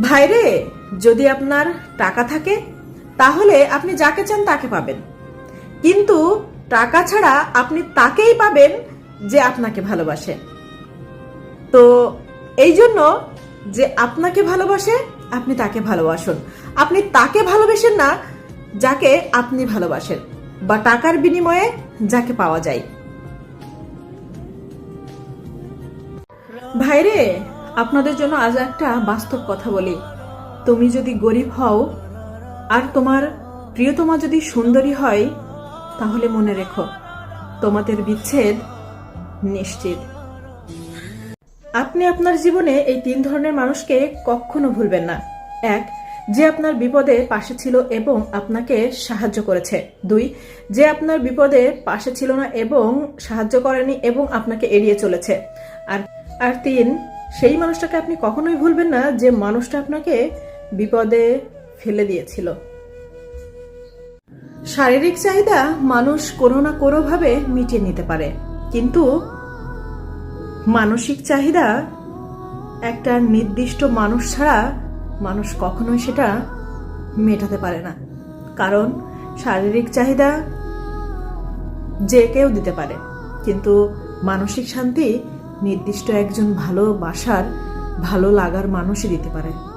ভাইরে, যদি আপনার টাকা থাকে, তাহলে আপনি যাকে চান তাকে পাবেন। কিন্তু টাকা ছাড়া আপনি তাকেই পাবেন যে আপনাকে ভালোবাসে। তো এই জন্য যে আপনাকে ভালোবাসে, আপনি তাকে ভালোবাসুন। আপনি তাকে ভালোবেসেন না যাকে আপনি ভালোবাসেন, বা টাকার বিনিময়ে যাকে পাওয়া যায়। ভাইরে আপনাদের জন্য আজ একটা বাস্তব কথা বলি। তুমি যদি গরিব হও, আর তোমার প্রিয়তমা যদি সুন্দরী হয়, তাহলে মনে রেখো, তোমাদের বিচ্ছেদ নিশ্চিত। আপনি আপনার জীবনে এই তিন ধরনের মানুষকে কখনো ভুলবেন না। এক, যে আপনার বিপদে পাশে ছিল এবং আপনাকে সাহায্য করেছে। দুই, যে আপনার বিপদে পাশে ছিল না এবং সাহায্য করেনি এবং আপনাকে এড়িয়ে চলেছে। আর আর তিন সেই মানুষটাকে আপনি কখনোই ভুলবেন না যে মানুষটা আপনাকে বিপদে ফেলে দিয়েছিল। শারীরিক চাহিদা মানুষ কোনো না কোনোভাবে মিটিয়ে নিতে পারে, কিন্তু মানসিক চাহিদা একটা নির্দিষ্ট মানুষ ছাড়া মানুষ কখনোই সেটা মেটাতে পারে না। কারণ শারীরিক চাহিদা যে কেউ দিতে পারে, কিন্তু মানসিক শান্তি নির্দিষ্ট একজন ভালোবাসার ভালো লাগার মানুষই দিতে পারে।